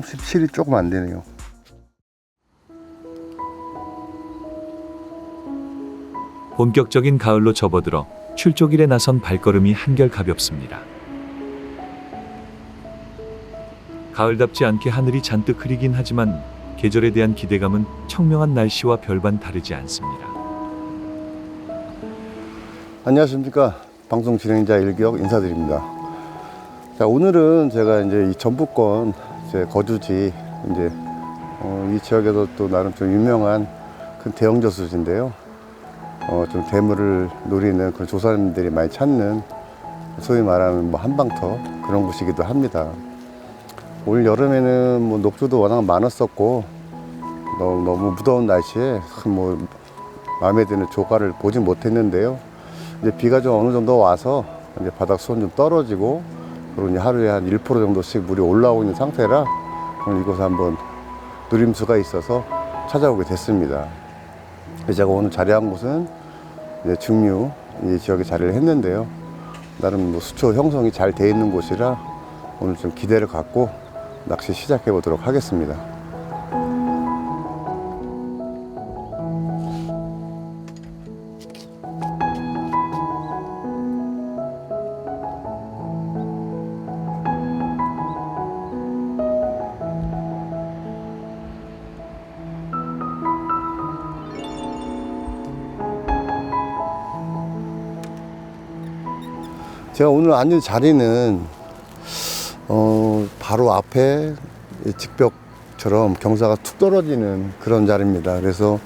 37이 조금 안 되네요. 본격적인 가을로 접어들어 출조길에 나선 발걸음이 한결 가볍습니다. 가을답지 않게 하늘이 잔뜩 흐리긴 하지만 계절에 대한 기대감은 청명한 날씨와 별반 다르지 않습니다. 안녕하십니까. 방송 진행자 일기혁 인사드립니다. 자, 오늘은 제가 이제 이 전북권 제 거주지 이제 어, 이 지역에서 또 나름 좀 유명한 큰 대형 저수지인데요. 어, 좀 대물을 노리는 그런 조사님들이 많이 찾는 소위 말하는 뭐 한방터 그런 곳이기도 합니다. 올 여름에는 뭐 녹조도 워낙 많았었고 너무, 너무 무더운 날씨에 뭐 마음에 드는 조과를 보진 못했는데요. 이제 비가 좀 어느 정도 와서 이제 바닥 수온 좀 떨어지고 그리고 이제 하루에 한 1% 정도씩 물이 올라오고 있는 상태라 오늘 이곳에 한번 누림수가 있어서 찾아오게 됐습니다. 제가 오늘 자리한 곳은 이제 중류 이 지역에 자리를 했는데요. 나름 뭐 수초 형성이 잘 돼 있는 곳이라 오늘 좀 기대를 갖고 낚시 시작해 보도록 하겠습니다. 제가 오늘 앉은 자리는 어, 바로 앞에 이 직벽처럼 경사가 툭 떨어지는 그런 자리입니다. 그래서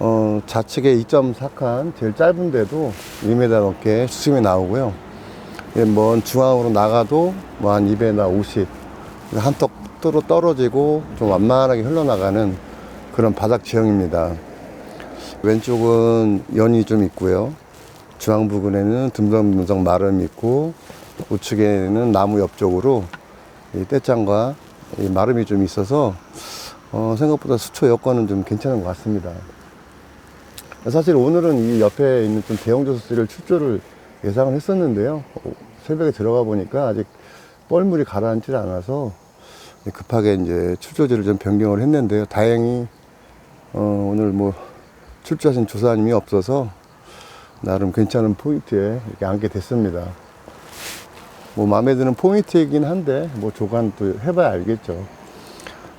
어, 좌측에 2.4칸 제일 짧은데도 2m 넘게 수심이 나오고요. 예, 먼 중앙으로 나가도 뭐 한 2배나 50 한턱 뚫어 떨어지고 좀 완만하게 흘러나가는 그런 바닥 지형입니다. 왼쪽은 연이 좀 있고요. 중앙 부근에는 듬성듬성 마름이 있고 우측에는 나무 옆쪽으로 이 떼짱과 이 마름이 좀 있어서 어, 생각보다 수초 여건은 좀 괜찮은 것 같습니다. 사실 오늘은 이 옆에 있는 좀 대형 저수지를 출조를 예상을 했었는데요. 어, 새벽에 들어가 보니까 아직 뻘물이 가라앉질 않아서 급하게 이제 출조지를 좀 변경을 했는데요. 다행히 어, 오늘 뭐 출조하신 조사님이 없어서 나름 괜찮은 포인트에 이렇게 앉게 됐습니다. 뭐 마음에 드는 포인트이긴 한데 뭐 조간도 해봐야 알겠죠.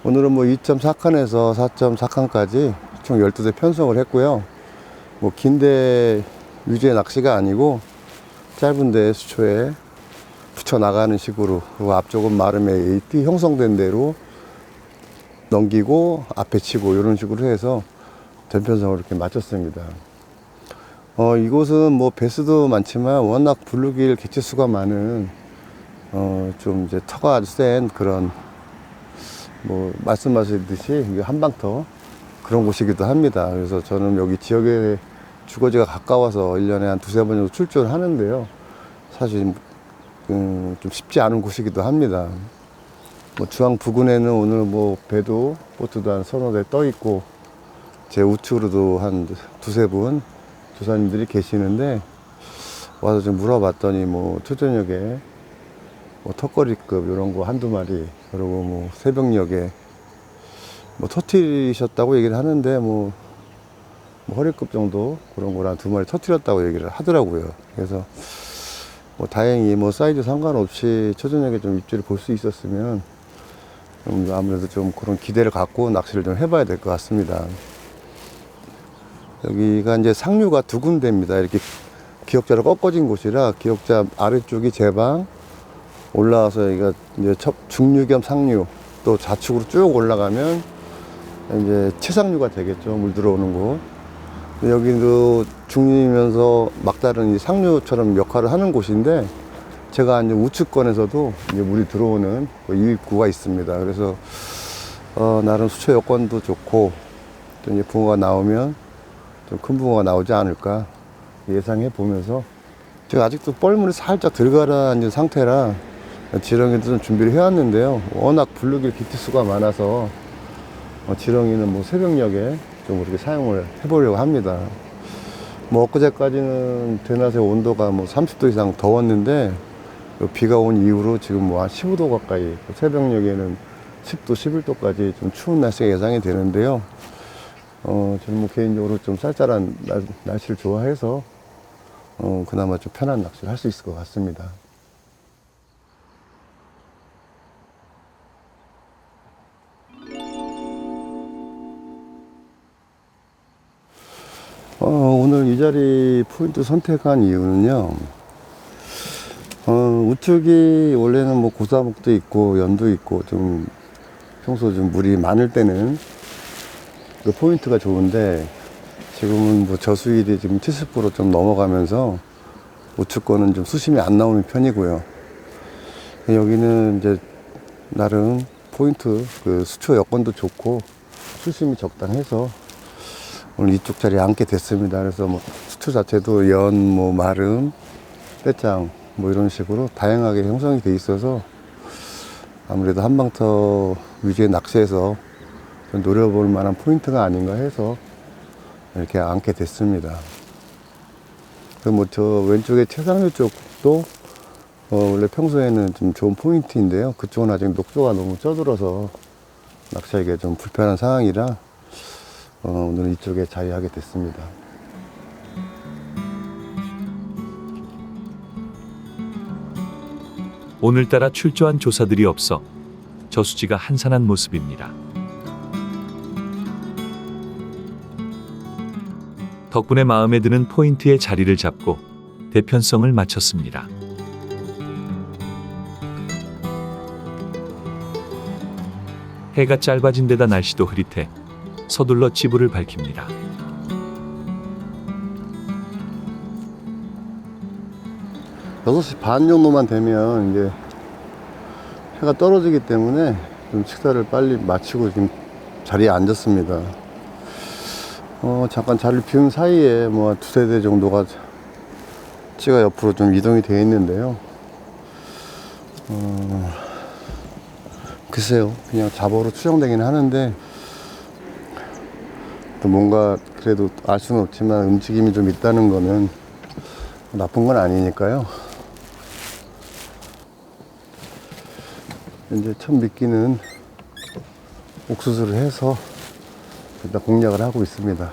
오늘은 뭐 2.4칸에서 4.4칸까지 총 12대 편성을 했고요. 뭐 긴데 위주의 낚시가 아니고 짧은데 수초에 붙여 나가는 식으로 그리고 앞쪽은 마름에 띠 형성된 대로 넘기고 앞에 치고 이런 식으로 해서 전편성을 이렇게 맞췄습니다. 어, 이곳은 뭐 배수도 많지만 워낙 블루길 개체수가 많은 어, 좀 이제 터가 아주 센 그런 뭐 말씀하셨듯이 한방터 그런 곳이기도 합니다. 그래서 저는 여기 지역에 주거지가 가까워서 1년에 한 두세 번 정도 출조를 하는데요. 사실 음, 좀 쉽지 않은 곳이기도 합니다. 뭐 중앙 부근에는 오늘 뭐 배도 보트도 한 서너 대 떠 있고 제 우측으로도 한 두세 분 조사님들이 계시는데 와서 좀 물어봤더니 뭐 초저녁에 뭐 턱걸이급 이런 거 한두 마리 그리고 뭐 새벽녘에 뭐 터트리셨다고 얘기를 하는데 뭐, 뭐 허리급 정도 그런 걸한두 마리 터트렸다고 얘기를 하더라고요. 그래서 뭐 다행히 뭐 사이즈 상관없이 초저녁에 좀 입질을 볼 수 있었으면 좀 아무래도 좀 그런 기대를 갖고 낚시를 좀 해봐야 될 것 같습니다. 여기가 이제 상류가 두 군데입니다. 이렇게 기역자로 꺾어진 곳이라 기역자 아래쪽이 제방 올라와서 여기가 이제 첫 중류 겸 상류 또 좌측으로 쭉 올라가면 이제 최상류가 되겠죠. 물 들어오는 곳. 여기도 중류이면서 막다른 이 상류처럼 역할을 하는 곳인데 제가 이제 우측권에서도 이제 물이 들어오는 그 유입구가 있습니다. 그래서 어, 나름 수초 여건도 좋고 또 이제 붕어가 나오면 좀 큰 붕어가 나오지 않을까 예상해 보면서 제가 아직도 뻘물이 살짝 들어가라앉은 상태라 지렁이도 좀 준비를 해왔는데요. 워낙 블루길 기티수가 많아서 어, 지렁이는 뭐 새벽녘에 좀 그렇게 사용을 해보려고 합니다. 뭐 엊그제까지는 대낮에 온도가 뭐 30도 이상 더웠는데 요 비가 온 이후로 지금 뭐 한 15도 가까이 새벽녘에는 10도, 11도까지 좀 추운 날씨가 예상이 되는데요. 어, 저는 뭐 개인적으로 좀 쌀쌀한 날, 날씨를 좋아해서 어, 그나마 좀 편한 낚시를 할 수 있을 것 같습니다. 어, 오늘 이 자리 포인트 선택한 이유는요. 어, 우측이 원래는 뭐 고사목도 있고 연도 있고 좀 평소 좀 물이 많을 때는 그 포인트가 좋은데 지금은 뭐 저수율이 지금 70%좀 넘어가면서 우측 거는 좀 수심이 안 나오는 편이고요. 여기는 이제 나름 포인트 그 수초 여건도 좋고 수심이 적당해서 오늘 이쪽 자리에 앉게 됐습니다. 그래서 뭐 수초 자체도 연, 뭐 마름, 떼짱 뭐 이런 식으로 다양하게 형성이 돼 있어서 아무래도 한방터 위주의 낚시에서 좀 노려볼 만한 포인트가 아닌가 해서 이렇게 앉게 됐습니다. 뭐저 왼쪽에 최상류 쪽도 어 원래 평소에는 좀 좋은 포인트인데요. 그쪽은 아직 녹조가 너무 쪄들어서 낚시하기가 좀 불편한 상황이라 어 오늘은 이쪽에 자리하게 됐습니다. 오늘따라 출조한 조사들이 없어 저수지가 한산한 모습입니다. 덕분에 마음에 드는 포인트에 자리를 잡고 대편성을 마쳤습니다. 해가 짧아진 데다 날씨도 흐릿해 서둘러 지부를 밝힙니다. 여섯 시 반 정도만 되면 이제 해가 떨어지기 때문에 좀 식사를 빨리 마치고 지금 자리에 앉았습니다. 어, 잠깐 자리를 비운 사이에 뭐 두세 대 정도가 찌가 옆으로 좀 이동이 되어 있는데요. 어, 글쎄요. 그냥 잡어로 추정되긴 하는데 또 뭔가 그래도 알 수는 없지만 움직임이 좀 있다는 거는 나쁜 건 아니니까요. 이제 첫 미끼는 옥수수를 해서 일단 공략을 하고 있습니다.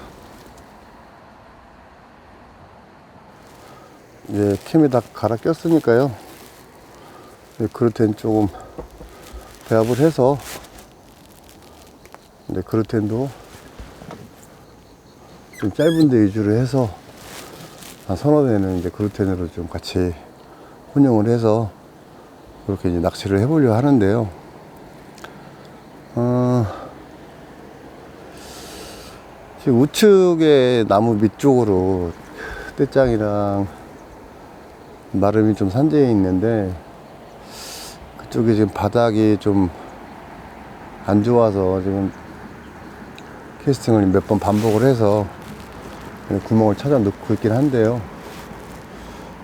이제 캠이 다 갈아 꼈으니까요. 이제 그루텐 조금 배합을 해서 이제 그루텐도 좀 짧은 데 위주로 해서 한 서너 대는 이제 그루텐으로 좀 같이 혼용을 해서 그렇게 이제 낚시를 해보려 하는데요. 지금 우측에 나무 밑쪽으로 떼짱이랑 마름이 좀 산재해 있는데 그쪽에 지금 바닥이 좀 안 좋아서 지금 캐스팅을 몇 번 반복을 해서 구멍을 찾아 넣고 있긴 한데요.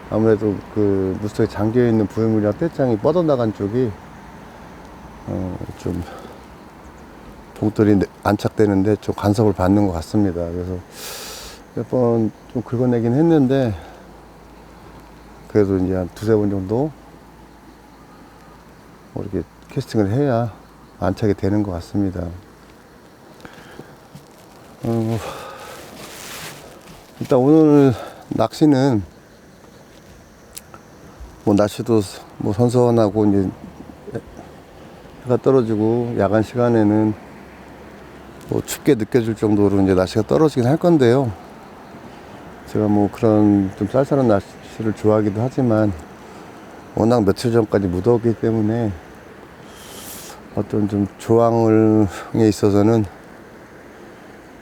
아무래도 그 물속에 잠겨 있는 부유물이랑 떼짱이 뻗어나간 쪽이 어, 좀 봉돌이 안착되는데 좀 간섭을 받는 것 같습니다. 그래서 몇 번 좀 긁어내긴 했는데 그래도 이제 한 두세 번 정도 뭐 이렇게 캐스팅을 해야 안착이 되는 것 같습니다. 어, 일단 오늘 낚시는 뭐 날씨도 뭐 선선하고 이제 해가 떨어지고 야간 시간에는 뭐 춥게 느껴질 정도로 이제 날씨가 떨어지긴 할 건데요. 제가 뭐 그런 좀 쌀쌀한 날씨를 좋아하기도 하지만 워낙 며칠 전까지 무더웠기 때문에 어떤 좀 조항을에 있어서는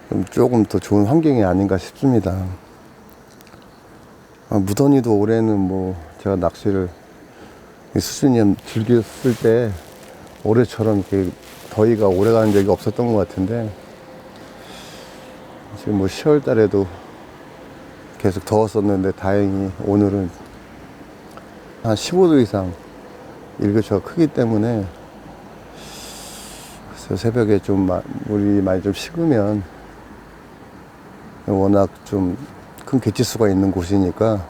좀 조금 더 좋은 환경이 아닌가 싶습니다. 아, 무더니도 올해는 뭐 제가 낚시를 수준이 즐겼을 때 올해처럼 이렇게 더위가 오래 가는 적이 없었던 것 같은데 지금 뭐 10월 달에도 계속 더웠었는데 다행히 오늘은 한 15도 이상 일교차가 크기 때문에 그래서 새벽에 좀 마- 물이 많이 좀 식으면 워낙 좀 큰 개체수가 있는 곳이니까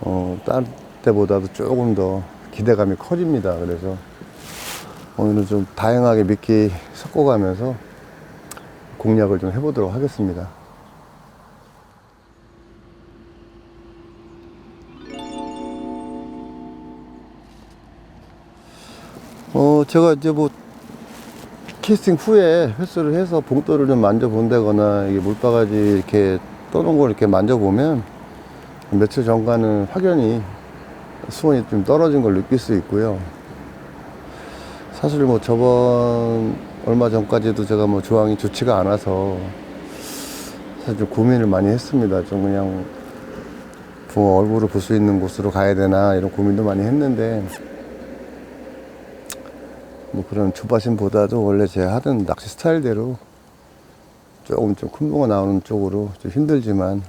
어, 딴 때보다도 조금 더 기대감이 커집니다. 그래서 오늘은 좀 다양하게 미끼 섞어가면서 공략을 좀 해보도록 하겠습니다. 어, 제가 이제 뭐 캐스팅 후에 횟수를 해서 봉돌을 좀 만져본다거나 이게 물바가지 이렇게 떠놓은 걸 이렇게 만져보면 며칠 전과는 확연히 수온이 좀 떨어진 걸 느낄 수 있고요. 사실 뭐 저번 얼마 전까지도 제가 뭐 조항이 좋지가 않아서 사실 좀 고민을 많이 했습니다. 좀 그냥 붕어 얼굴을 볼 수 있는 곳으로 가야 되나 이런 고민도 많이 했는데 뭐 그런 조바심보다도 원래 제가 하던 낚시 스타일대로 조금 좀 큰 붕어 나오는 쪽으로 좀 힘들지만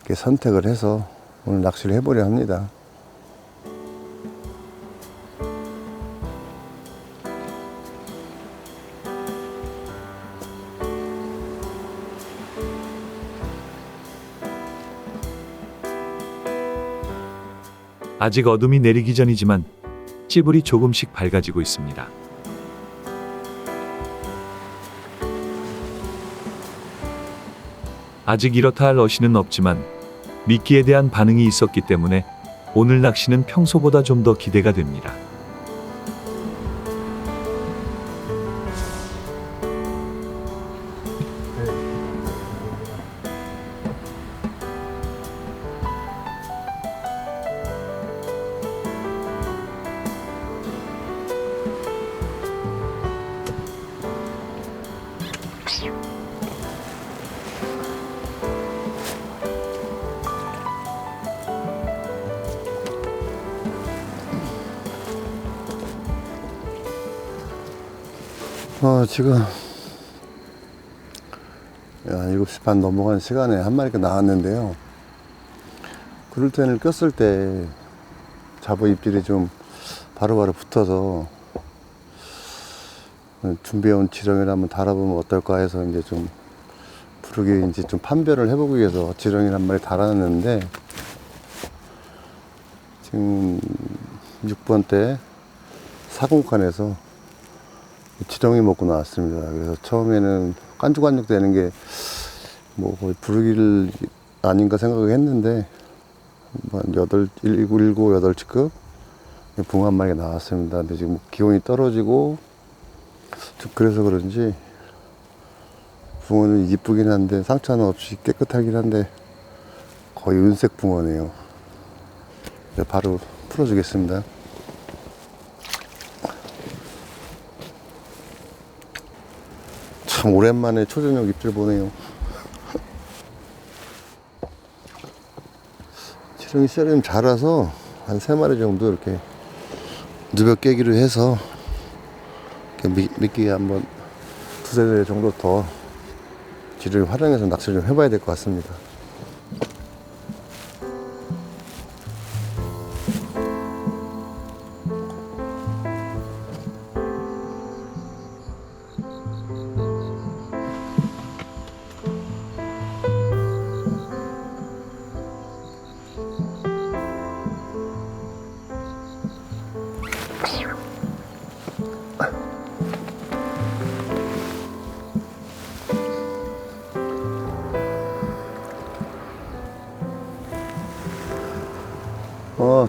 이렇게 선택을 해서 오늘 낚시를 해보려 합니다. 아직 어둠이 내리기 전이지만 찌불이 조금씩 밝아지고 있습니다. 아직 이렇다 할 어시는 없지만 미끼에 대한 반응이 있었기 때문에 오늘 낚시는 평소보다 좀 더 기대가 됩니다. 지금, 야, 7시 반 넘어간 시간에 한 마리가 나왔는데요. 그룰텐을 꼈을 때 잡어 입질이 좀 바로 바로 붙어서 준비해온 지렁이를 한번 달아보면 어떨까 해서 이제 좀 부르기인지 좀 판별을 해보기 위해서 지렁이를 한 마리 달아놨는데 지금 6번 때 사공칸에서 지렁이 먹고 나왔습니다. 그래서 처음에는 깐죽깐죽 되는 게 뭐 거의 부르기를 아닌가 생각을 했는데 뭐한 여덟, 일곱, 일곱, 여덟 치급 붕어 한 마리가 나왔습니다. 근데 지금 기온이 떨어지고 좀 그래서 그런지 붕어는 이쁘긴 한데 상처는 없이 깨끗하긴 한데 거의 은색 붕어네요. 네, 바로 풀어주겠습니다. 참 오랜만에 초저녁 입질 보네요. 씨알이 좀 자라서 한 세 마리 정도 이렇게 누벼 깨기로 해서 미끼 한번 두세 대 정도 더 지렁이 활용해서 낚시를 좀 해봐야 될 것 같습니다.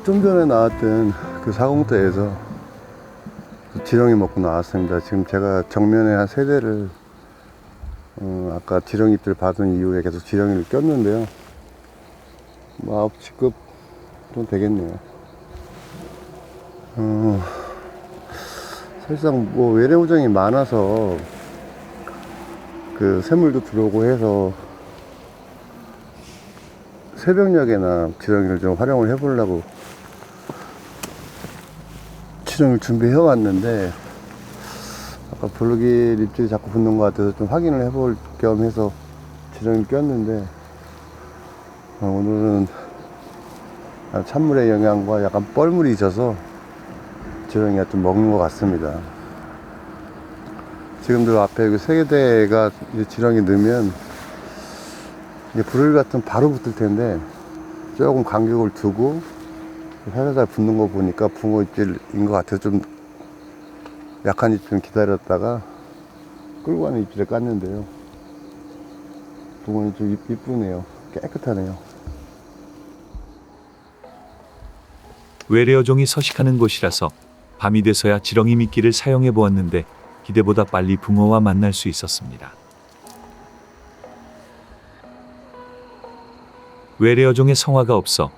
좀 전에 나왔던 그 사공대에서 그 지렁이 먹고 나왔습니다. 지금 제가 정면에 한 세 대를 어, 아까 지렁이들 받은 이후에 계속 지렁이를 꼈는데요. 뭐 9시급 좀 되겠네요. 어, 사실상 뭐 외래우정이 많아서 그 새물도 들어오고 해서 새벽녘에나 지렁이를 좀 활용을 해보려고 지렁이를 준비해 왔는데 아까 블루길 입질이 자꾸 붙는 것 같아서 좀 확인을 해볼 겸 해서 지렁이를 꼈는데 어, 오늘은 찬물의 영향과 약간 뻘물이 있어서 지렁이가 좀 먹는 것 같습니다. 지금도 앞에 그 세 대가 이제 지렁이 넣으면 불을 같은 바로 붙을 텐데 조금 간격을 두고 살살 붙는 거 보니까 붕어 입질인 것 같아서 좀 약한 입좀 기다렸다가 끌고 가는 입질을 깠는데요. 붕어는 좀 이- 이쁘네요. 깨끗하네요. 외래어종이 서식하는 곳이라서 밤이 돼서야 지렁이 미끼를 사용해 보았는데 기대보다 빨리 붕어와 만날 수 있었습니다. 외래어종의 성화가 없어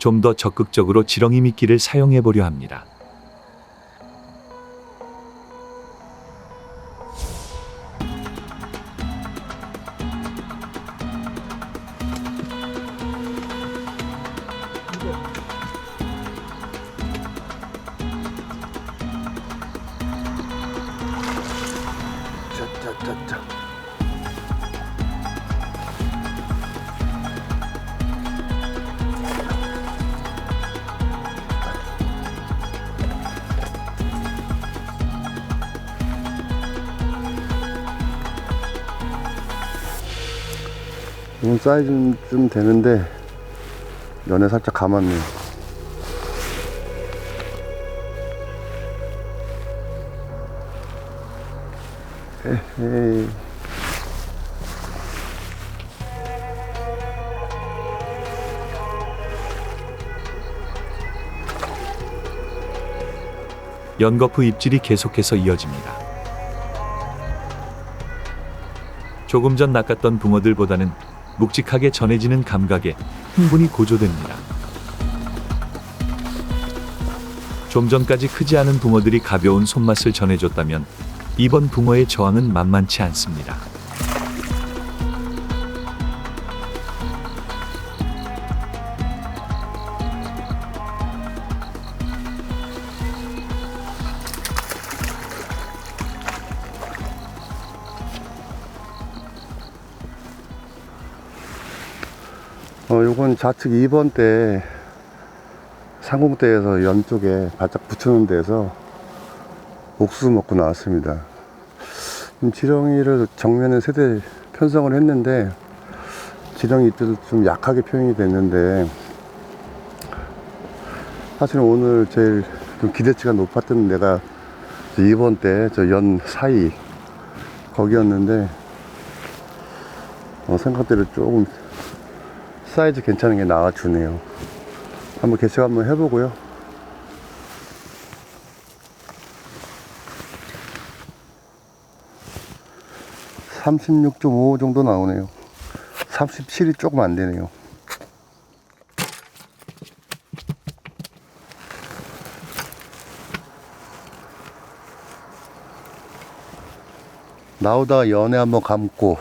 좀 더 적극적으로 지렁이 미끼를 사용해 보려 합니다. 이건 사이즈는 좀 되는데 연에 살짝 감았네요. 에이. 연거푸 입질이 계속해서 이어집니다. 조금 전 낚았던 붕어들보다는 묵직하게 전해지는 감각에 흥분이 고조됩니다. 좀 전까지 크지 않은 붕어들이 가벼운 손맛을 전해줬다면 이번 붕어의 저항은 만만치 않습니다. 어, 요건 좌측 2번 때 상공대에서 연 쪽에 바짝 붙여놓은 데서 옥수수 먹고 나왔습니다. 음, 지렁이를 정면에 세대 편성을 했는데 지렁이 입질도 좀 약하게 표현이 됐는데 사실은 오늘 제일 좀 기대치가 높았던 데가 2번 때 저 연 사이 거기였는데 어, 생각대로 조금 사이즈 괜찮은 게 나와주네요. 한번 개척 한번 해보고요. (36.5) 정도 나오네요 (37이) 조금 안 되네요 나오다가 연애 한번 감고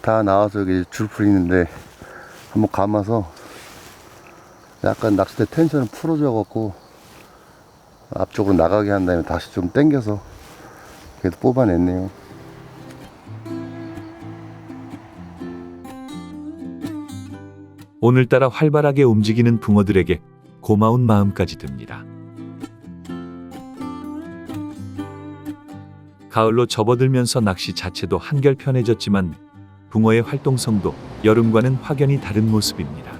다 나와서 여기 줄 풀리는데 한번 감아서 약간 낚싯대 텐션을 풀어줘 갖고 앞쪽으로 나가게 한 다음에 다시 좀 당겨서 그래도 뽑아냈네요 오늘따라 활발하게 움직이는 붕어들에게 고마운 마음까지 듭니다. 가을로 접어들면서 낚시 자체도 한결 편해졌지만 붕어의 활동성도 여름과는 확연히 다른 모습입니다.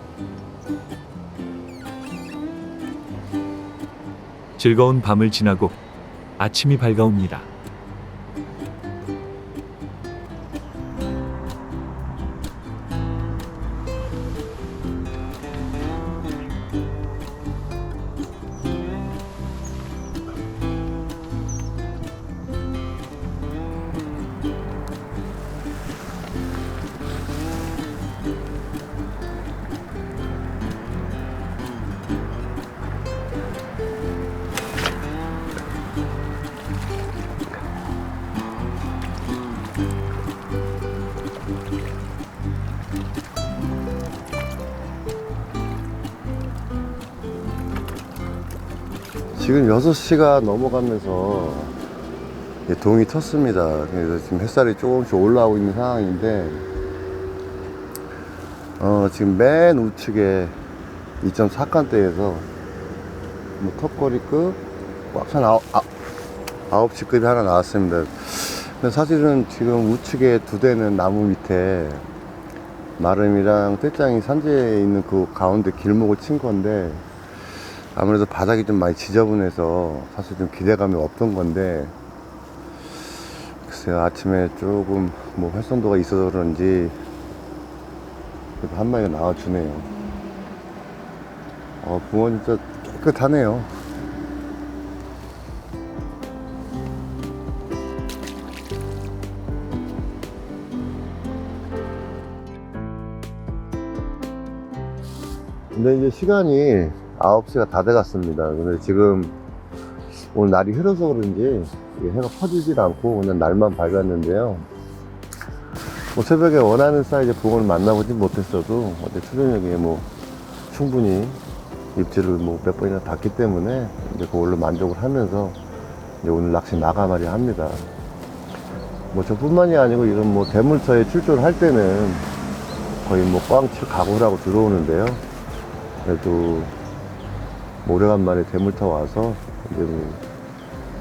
즐거운 밤을 지나고 아침이 밝아옵니다. 지금 6시가 넘어가면서 예, 동이 텄습니다. 그래서 지금 햇살이 조금씩 올라오고 있는 상황인데, 어, 지금 맨 우측에 2.4칸대에서 뭐 턱걸이급, 꽉찬 아홉, 아, 9시급이 하나 나왔습니다. 근데 사실은 지금 우측에 두 대는 나무 밑에 마름이랑 떼짱이 산지에 있는 그 가운데 길목을 친 건데, 아무래도 바닥이 좀 많이 지저분해서 사실 좀 기대감이 없던 건데 글쎄요 아침에 조금 뭐 활성도가 있어서 그런지 한 마리가 나와주네요. 어 붕어 진짜 깨끗하네요. 근데 이제 시간이 9시가 다 돼갔습니다. 근데 지금 오늘 날이 흐려서 그런지 해가 퍼지질 않고 그냥 날만 밝았는데요. 뭐 새벽에 원하는 사이즈 붕어를 만나보지 못했어도 어제 초저녁에 뭐 충분히 입질을 뭐 몇 번이나 닿기 때문에 이제 그걸로 만족을 하면서 이제 오늘 낚시 마감하려 합니다. 뭐 저뿐만이 아니고 이런 뭐 대물터에 출조를 할 때는 거의 뭐 꽝칠 각오를 하고 들어오는데요. 그래도 뭐 오래간만에 대물타 와서 이제 뭐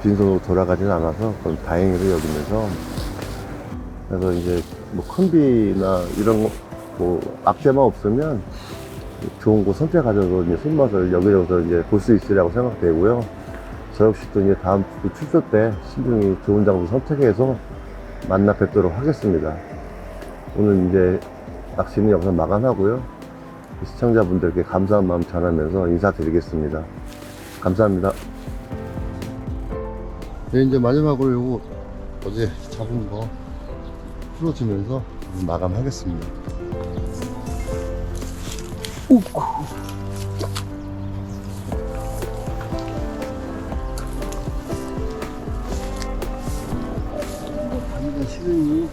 빈손으로 돌아가진 않아서 그건 다행으로 여기면서 그래서 이제 뭐 큰비나 이런 거, 뭐 악재만 없으면 좋은 곳 선택하셔서 이제 손맛을 여기저기서 이제 볼 수 있으리라고 생각되고요. 저 역시 또 이제 다음 주 출조 때 신중히 좋은 장소 선택해서 만나 뵙도록 하겠습니다. 오늘 이제 낚시는 여기서 마감하고요. 시청자분들께 감사한 마음 전하면서 인사드리겠습니다. 감사합니다. 네, 이제 마지막으로 요거 어제 잡은 거 풀어주면서 마감하겠습니다. 다니가 싫으니